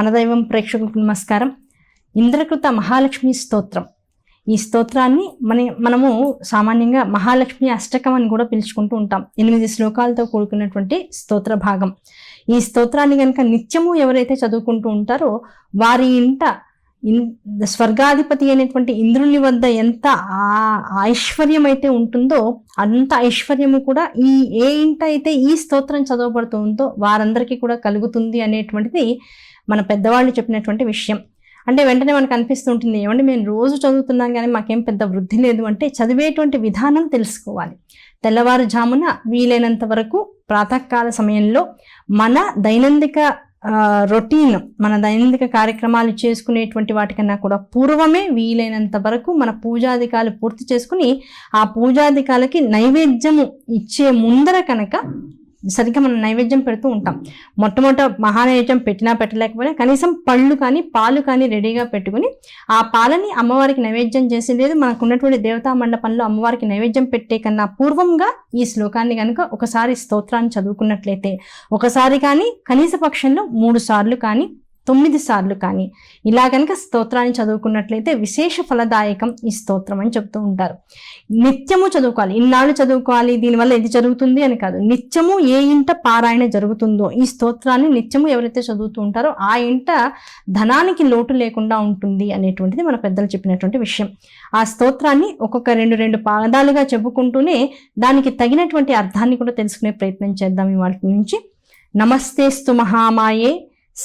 మన దైవం ప్రేక్షకులకు నమస్కారం. ఇంద్రకృత మహాలక్ష్మి స్తోత్రం. ఈ స్తోత్రాన్ని మన మనము సామాన్యంగా మహాలక్ష్మి అష్టకం అని కూడా పిలుచుకుంటూ ఉంటాం. ఎనిమిది శ్లోకాలతో కూడుకున్నటువంటి స్తోత్ర భాగం. ఈ స్తోత్రాన్ని కనుక నిత్యము ఎవరైతే చదువుకుంటూ ఉంటారో వారి ఇంట స్వర్గాధిపతి అయినటువంటి ఇంద్రుని వద్ద ఎంత ఐశ్వర్యం అయితే ఉంటుందో అంత ఐశ్వర్యము కూడా ఈ ఏ ఇంట అయితే ఈ స్తోత్రం చదవబడుతూ ఉందో వారందరికీ కూడా కలుగుతుంది అనేటువంటిది మన పెద్దవాళ్ళు చెప్పినటువంటి విషయం. అంటే వెంటనే మనకు అనిపిస్తుంటుంది ఏమంటే మేము రోజు చదువుతున్నాం కానీ మాకేం పెద్ద వృద్ధి లేదు అంటే చదివేటువంటి విధానం తెలుసుకోవాలి. తెల్లవారుజామున వీలైనంత వరకు ప్రాతకాల సమయంలో మన దైనందిక రొటీన్ మన దైనందిక కార్యక్రమాలు చేసుకునేటువంటి వాటికన్నా కూడా పూర్వమే వీలైనంత వరకు మన పూజాధికాలు పూర్తి చేసుకుని ఆ పూజాధికాలకి నైవేద్యము ఇచ్చే ముందర కనుక సరిగ్గా మనం నైవేద్యం పెడుతూ ఉంటాం. మొట్టమొదట మహానైవేద్యం పెట్టినా పెట్టలేకపోయినా కనీసం పళ్ళు కానీ పాలు కానీ రెడీగా పెట్టుకుని ఆ పాలని అమ్మవారికి నైవేద్యం చేసి లేదు. మనకు ఉన్నటువంటి దేవతా మండపంలో అమ్మవారికి నైవేద్యం పెట్టే కన్నా పూర్వంగా ఈ శ్లోకాన్ని కనుక ఒకసారి స్తోత్రాన్ని చదువుకున్నట్లయితే ఒకసారి కానీ కనీస పక్షంలో మూడు సార్లు కానీ తొమ్మిది సార్లు కానీ ఇలా కనుక స్తోత్రాన్ని చదువుకున్నట్లయితే విశేష ఫలదాయకం ఈ స్తోత్రం అని చెప్తూ ఉంటారు. నిత్యము చదువుకోవాలి. ఇన్నాళ్ళు చదువుకోవాలి. దీనివల్ల ఇది జరుగుతుంది అని కాదు. నిత్యము ఏ ఇంట పారాయణ జరుగుతుందో ఈ స్తోత్రాన్ని నిత్యము ఎవరైతే చదువుతూ ఉంటారో ఆ ఇంట ధనానికి లోటు లేకుండా ఉంటుంది అనేటువంటిది మన పెద్దలు చెప్పినటువంటి విషయం. ఆ స్తోత్రాన్ని ఒక్కొక్క రెండు రెండు పాదాలుగా చెప్పుకుంటూనే దానికి తగినటువంటి అర్థాన్ని కూడా తెలుసుకునే ప్రయత్నం చేద్దాం ఇవాటి నుంచి. నమస్తేస్తు మహామాయే.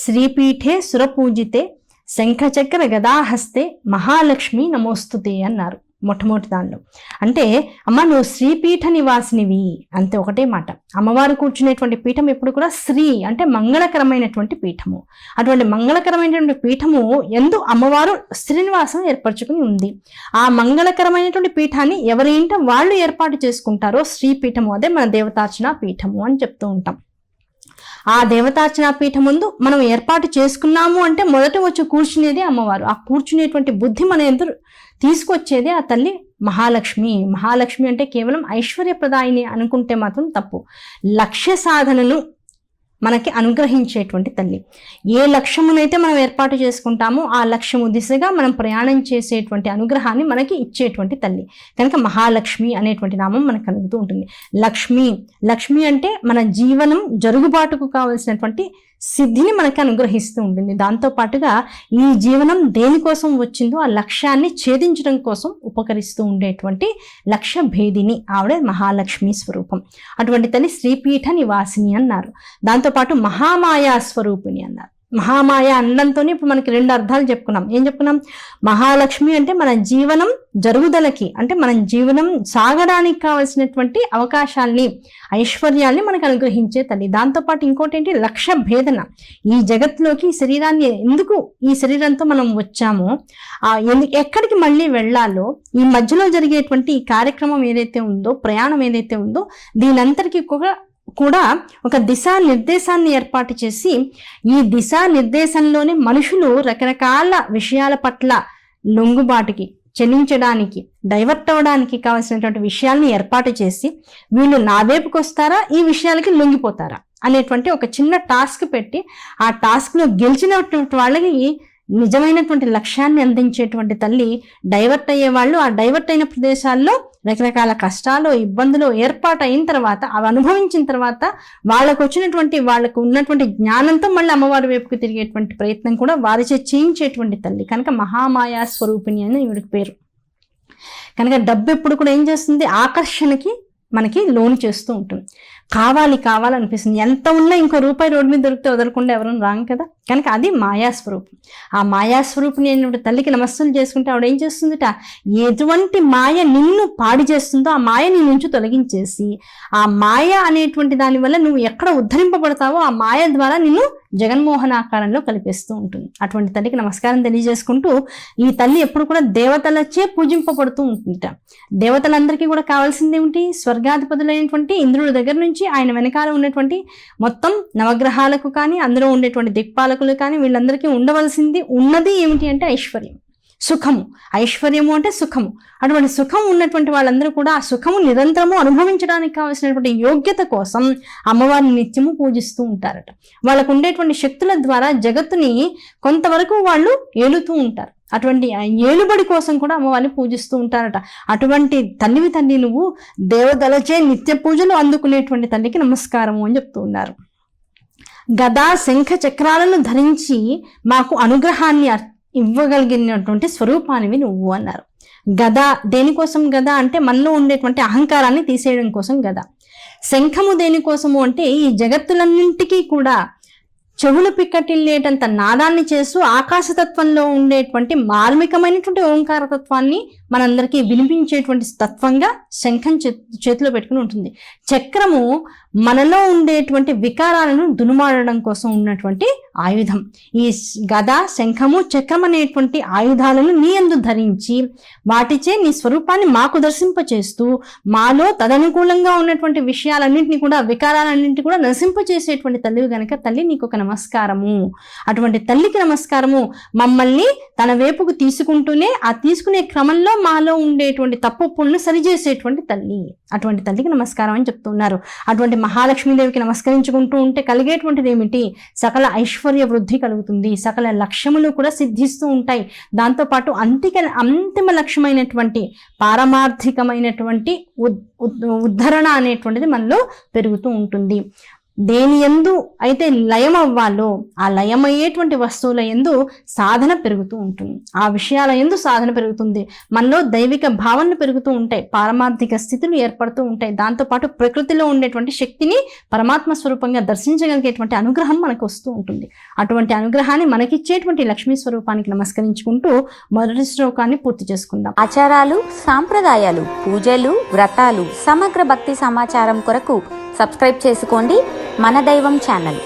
శ్రీపీఠే సురపూజితే శంఖచక్ర గదాహస్తే మహాలక్ష్మి నమోస్తుతే అన్నారు మొట్టమొదటి దానిలో. అంటే అమ్మ నువ్వు శ్రీపీఠ నివాసినివి అంతే ఒకటే మాట. అమ్మవారు కూర్చునేటువంటి పీఠం ఎప్పుడు కూడా శ్రీ అంటే మంగళకరమైనటువంటి పీఠము. అటువంటి మంగళకరమైనటువంటి పీఠము ఎందు అమ్మవారు శ్రీనివాసం ఏర్పరచుకుని ఉంది. ఆ మంగళకరమైనటువంటి పీఠాన్ని ఎవరి వాళ్ళు ఏర్పాటు చేసుకుంటారో శ్రీపీఠము అదే మన దేవతార్చన పీఠము అని చెప్తూ ఉంటాం. ఆ దేవతార్చన పీఠం ముందు మనం ఏర్పాటు చేసుకున్నాము అంటే మొదట వచ్చి కూర్చునేది అమ్మవారు. ఆ కూర్చునేటువంటి బుద్ధి మన ఎదురు తీసుకొచ్చేది ఆ తల్లి మహాలక్ష్మి. మహాలక్ష్మి అంటే కేవలం ఐశ్వర్యప్రదాయిని అనుకుంటే మాత్రం తప్పు. లక్ష్య సాధనను మనకి అనుగ్రహించేటువంటి తల్లి. ఏ లక్ష్యమునైతే మనం ఏర్పాటు చేసుకుంటామో ఆ లక్ష్యము దిశగా మనం ప్రయాణం చేసేటువంటి అనుగ్రహాన్ని మనకి ఇచ్చేటువంటి తల్లి. కనుక మహాలక్ష్మి అనేటువంటి నామం మనకు కలుగుతూ ఉంటుంది. లక్ష్మి లక్ష్మి అంటే మన జీవనం జరుగుబాటుకు కావలసినటువంటి సిద్ధిని మనకి అనుగ్రహిస్తూ ఉంటుంది. దాంతోపాటుగా ఈ జీవనం దేనికోసం వచ్చిందో ఆ లక్ష్యాన్ని ఛేదించడం కోసం ఉపకరిస్తూ ఉండేటువంటి లక్ష్య భేదిని ఆవిడ మహాలక్ష్మి స్వరూపం. అటువంటి తల్లి శ్రీపీఠ నివాసిని అన్నారు. దాంతోపాటు మహామాయా స్వరూపిణి అన్నారు. మహామాయ అనడంతోనే ఇప్పుడు మనకి రెండు అర్థాలు చెప్పుకున్నాం. ఏం చెప్పుకున్నాం? మహాలక్ష్మి అంటే మన జీవనం జరుగుదలకి అంటే మన జీవనం సాగడానికి కావలసినటువంటి అవకాశాల్ని ఐశ్వర్యాల్ని మనకు అనుగ్రహించే తల్లి. దాంతోపాటు ఇంకోటి ఏంటి లక్ష్య భేదన. ఈ జగత్లోకి ఈ శరీరాన్ని ఎందుకు ఈ శరీరంతో మనం వచ్చామో ఆ ఎక్కడికి మళ్ళీ వెళ్ళాలో ఈ మధ్యలో జరిగేటువంటి ఈ కార్యక్రమం ఏదైతే ఉందో ప్రయాణం ఏదైతే ఉందో దీనంతటికీ కూడా కూడా ఒక దిశా నిర్దేశాన్ని ఏర్పాటు చేసి ఈ దిశా నిర్దేశంలోనే మనుషులు రకరకాల విషయాల పట్ల లొంగుబాటుకి చెల్లించడానికి డైవర్ట్ అవ్వడానికి కావాల్సినటువంటి విషయాల్ని ఏర్పాటు చేసి వీళ్ళు నా వైపుకి వస్తారా ఈ విషయాలకి లొంగిపోతారా అనేటువంటి ఒక చిన్న టాస్క్ పెట్టి ఆ టాస్క్లో గెలిచినటువంటి వాళ్ళకి నిజమైనటువంటి లక్ష్యాన్ని అందించేటువంటి తల్లి డైవర్ట్ అయ్యే వాళ్ళు ఆ డైవర్ట్ అయిన ప్రదేశాల్లో రకరకాల కష్టాలు ఇబ్బందులు ఏర్పాటు అయిన తర్వాత అవి అనుభవించిన తర్వాత వాళ్ళకు వచ్చినటువంటి వాళ్ళకు ఉన్నటువంటి జ్ఞానంతో మళ్ళీ అమ్మవారి వైపుకు తిరిగేటువంటి ప్రయత్నం కూడా వారిచే చేయించేటువంటి తల్లి. కనుక మహామాయా స్వరూపిణి అని ఈవిడికి పేరు. కనుక డబ్బు ఎప్పుడు కూడా ఏం చేస్తుంది? ఆకర్షణకి మనకి లోన్ చేస్తూ ఉంటుంది. కావాలి కావాలనిపిస్తుంది. ఎంత ఉన్నా ఇంకో రూపాయి రోడ్డు మీద దొరికితే వదలకుండా ఎవరైనా రాంగ్ కదా? కనుక అది మాయాస్వరూపం. ఆ మాయాస్వరూపిణి అయినటువంటి తల్లికి నమస్సులు చేసుకుంటే ఆవిడ ఏం చేస్తుందిట? ఎటువంటి మాయ నిన్ను పాడి చేస్తుందో ఆ మాయ నీ నుంచి తొలగించేసి ఆ మాయ అనేటువంటి దాని వల్ల నువ్వు ఎక్కడ ఉద్ధరింపబడతావో ఆ మాయ ద్వారా నిన్ను జగన్మోహన ఆకారంలో కల్పిస్తూ ఉంటుంది. అటువంటి తల్లికి నమస్కారం తెలియజేసుకుంటూ ఈ తల్లి ఎప్పుడు కూడా దేవతలచే పూజింపబడుతూ ఉంటుంట దేవతలందరికీ కూడా కావాల్సింది ఏమిటి స్వర్గాధిపతులైనటువంటి ఇంద్రుడి దగ్గర నుంచి ఆయన వెనకాల ఉన్నటువంటి మొత్తం నవగ్రహాలకు కానీ అందులో ఉండేటువంటి దిక్పాలకులు కానీ వీళ్ళందరికీ ఉండవలసింది ఉన్నది ఏమిటి అంటే ఐశ్వర్యం. సుఖము. ఐశ్వర్యము అంటే సుఖము. అటువంటి సుఖం ఉన్నటువంటి వాళ్ళందరూ కూడా ఆ సుఖము నిరంతరము అనుభవించడానికి కావలసినటువంటి యోగ్యత కోసం అమ్మవారిని నిత్యము పూజిస్తూ ఉంటారట. వాళ్ళకు ఉండేటువంటి శక్తుల ద్వారా జగత్తుని కొంతవరకు వాళ్ళు ఏలుతూ ఉంటారు. అటువంటి ఏలుబడి కోసం కూడా అమ్మవారిని పూజిస్తూ ఉంటారట. అటువంటి తల్లివి తల్లి నువ్వు దేవతలచే నిత్య పూజలు అందుకునేటువంటి తల్లికి నమస్కారము అని చెప్తూ ఉన్నారు. గదా శంఖ చక్రాలను ధరించి మాకు అనుగ్రహాన్ని ఇవ్వగలిగినటువంటి స్వరూపానివి నువ్వు అన్నారు. గద దేనికోసం గద అంటే మనలో ఉండేటువంటి అహంకారాన్ని తీసేయడం కోసం గద. శంఖము దేనికోసము అంటే ఈ జగత్తులన్నింటికీ కూడా చెవులు పిక్కటిల్లేటంత నాదాన్ని చేస్తూ ఆకాశతత్వంలో ఉండేటువంటి మార్మికమైనటువంటి ఓంకారతత్వాన్ని మనందరికీ వినిపించేటువంటి తత్వంగా శంఖం చే- చేతిలో పెట్టుకుని ఉంటుంది. చక్రము మనలో ఉండేటువంటి వికారాలను దునుమాడడం కోసం ఉన్నటువంటి ఆయుధం. ఈ గద శంఖము చక్రం అనేటువంటి ఆయుధాలను నీ అందు ధరించి వాటిచే నీ స్వరూపాన్ని మాకు దర్శింపచేస్తూ మాలో తదనుకూలంగా ఉన్నటువంటి విషయాలన్నింటినీ కూడా వికారాలన్నింటినీ కూడా నశింపచేసేటువంటి తల్లివి గనక తల్లి నీకు ఒక నమస్కారము. అటువంటి తల్లికి నమస్కారము. మమ్మల్ని తన వైపుకు తీసుకుంటూనే ఆ తీసుకునే క్రమంలో మాలో ఉండేటువంటి తప్పులను సరిచేసేటువంటి తల్లి. అటువంటి తల్లికి నమస్కారం అని చెప్తున్నారు. అటువంటి మహాలక్ష్మీదేవికి నమస్కరించుకుంటూ ఉంటే కలిగేటువంటిది ఏమిటి? సకల ఐశ్వర్య వృద్ధి కలుగుతుంది. సకల లక్ష్యములు కూడా సిద్ధిస్తూ ఉంటాయి. దాంతోపాటు అంతిక అంతిమ లక్ష్యమైనటువంటి పారమార్థికమైనటువంటి ఉద్- ఉద్- ఉద్ధరణ అనేటువంటిది మనలో పెరుగుతూ ఉంటుంది. దేని ఎందు అయితే లయం అవ్వాలో ఆ లయమయ్యేటువంటి వస్తువుల ఎందు సాధన పెరుగుతూ ఉంటుంది. ఆ విషయాల ఎందు సాధన పెరుగుతుంది. మనలో దైవిక భావనలు పెరుగుతూ ఉంటాయి. పారమార్థిక స్థితులు ఏర్పడుతూ ఉంటాయి. దాంతోపాటు ప్రకృతిలో ఉండేటువంటి శక్తిని పరమాత్మ స్వరూపంగా దర్శించగలిగేటువంటి అనుగ్రహం మనకు వస్తూ ఉంటుంది. అటువంటి అనుగ్రహాన్ని మనకిచ్చేటువంటి లక్ష్మీ స్వరూపానికి నమస్కరించుకుంటూ మొదటి శ్లోకాన్ని పూర్తి చేసుకుందాం. ఆచారాలు సాంప్రదాయాలు పూజలు వ్రతాలు సమగ్ర భక్తి సమాచారం కొరకు సబ్స్క్రైబ్ చేసుకోండి. మన దైవం ఛానల్.